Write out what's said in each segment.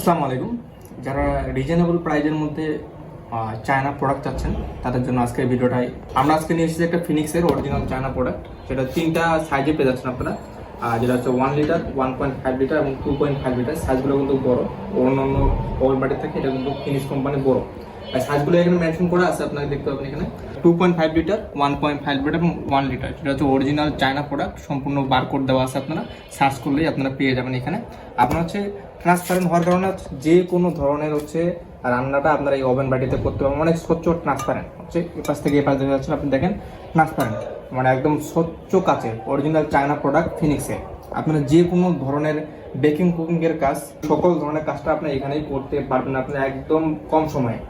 আসসালামু আলাইকুম। যারা রিজনেবল প্রাইজের মধ্যে চায়না প্রোডাক্ট চাচ্ছেন, তাদের জন্য আজকের ভিডিওটাই। আমরা আজকে নিয়ে এসেছি একটা ফিনিক্সের অরিজিনাল চায়না প্রোডাক্ট সেটা তিনটা সাইজে পেয়ে যাচ্ছেন আপনারা। যেটা হচ্ছে one litre one point five litre এবং টু পয়েন্ট ফাইভ লিটার সাইজগুলো কিন্তু বড়। অন্য অন্য ওভার থেকে এটা কিন্তু ফিনিক্স কোম্পানি বড়। সাইজগুলো এখানে মেনশন করা আছে আপনাকে দেখতে পাবেন এখানে। Two point five litre one point five litre এবং ওয়ান লিটার সেটা হচ্ছে অরিজিনাল চায়না প্রোডাক্ট সম্পূর্ণ বারকোড দেওয়া আছে আপনারা। সার্চ করলেই আপনারা পেয়ে যাবেন এখানে। আপনার হচ্ছে ট্রান্সপারেন্ট হওয়ার কারণে যে কোনো ধরনের হচ্ছে রান্নাটা আপনারা এই ওভেন বাটিতে করতে পারবেন। অনেক স্বচ্ছ ট্রান্সপারেন্ট হচ্ছে এ পাশ থেকে এ পাশ দেখা যাচ্ছে, আপনি দেখেন ট্রান্সপারেন্ট মানে একদম স্বচ্ছ কাচের অরিজিনাল চায়না প্রোডাক্ট ফিনিক্সে আপনারা যে কোনো ধরনের বেকিং কুকিং এর কাজ, সকল ধরনের কাজটা আপনি এখানেই করতে পারবেন আপনি একদম কম সময়ে।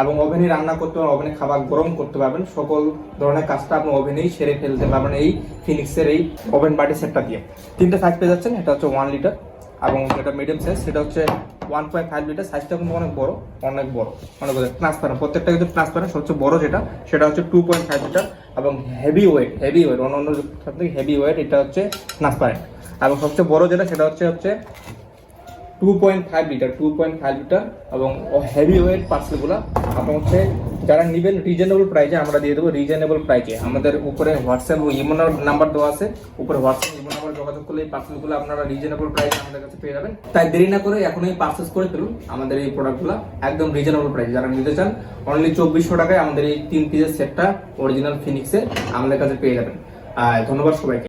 এবং ওভেনে রান্না করতে পারবেন, ওভেনে খাবার গরম করতে পারবেন, সকল ধরনের কাজটা আপনি ওভেনেই সেরে ফেলতে পারবেন এই ফিনিক্সের এই ওভেন বাটি সেটটা দিয়ে। তিনটে সাইজ পেয়ে যাচ্ছেন, এটা হচ্ছে ওয়ান লিটার এবং যেটা মিডিয়াম সাইজ সেটা হচ্ছে ওয়ান পয়েন্ট ফাইভ লিটার সাইজটা কিন্তু অনেক বড় অনেক বড়। অনেক বড় ট্রান্সপারেন্ট প্রত্যেকটা কিন্তু ট্রান্সপারেন্ট সবচেয়ে বড় যেটা, সেটা হচ্ছে টু পয়েন্ট ফাইভ লিটার এবং হেভি ওয়েট হেভি ওয়েট অন্য অন্য থেকে হেভি ওয়েট এটা হচ্ছে ট্রান্সপারেন্ট এবং সবচেয়ে বড় যেটা, সেটা হচ্ছে হচ্ছে two point five litre two point five litre এবং হেভি ওয়েট পার্সেলগুলো আপনার হচ্ছে যারা নেবেন রিজনেবল প্রাইজে আমরা দিয়ে দেবো রিজনেবল প্রাইজে আমাদের উপরে হোয়াটসঅ্যাপ ও ইমো নাম্বার দেওয়া আছে। উপরে হোয়াটসঅ্যাপ ইমো নাম্বার যোগাযোগ করলে এই পার্সেলগুলো আপনারা রিজনেবল প্রাইজে আমাদের কাছে পেয়ে যাবেন। তাই দেরি না করে এখনই পার্সেস করে ফেলুন। আমাদের এই প্রোডাক্টগুলো একদম রিজনেবল প্রাইস যারা নিতে চান অনলি চব্বিশশো টাকায় আমাদের এই তিন পিসের সেটটা অরিজিনাল ফিনিক্সে আমাদের কাছে পেয়ে যাবেন। আর ধন্যবাদ সবাইকে।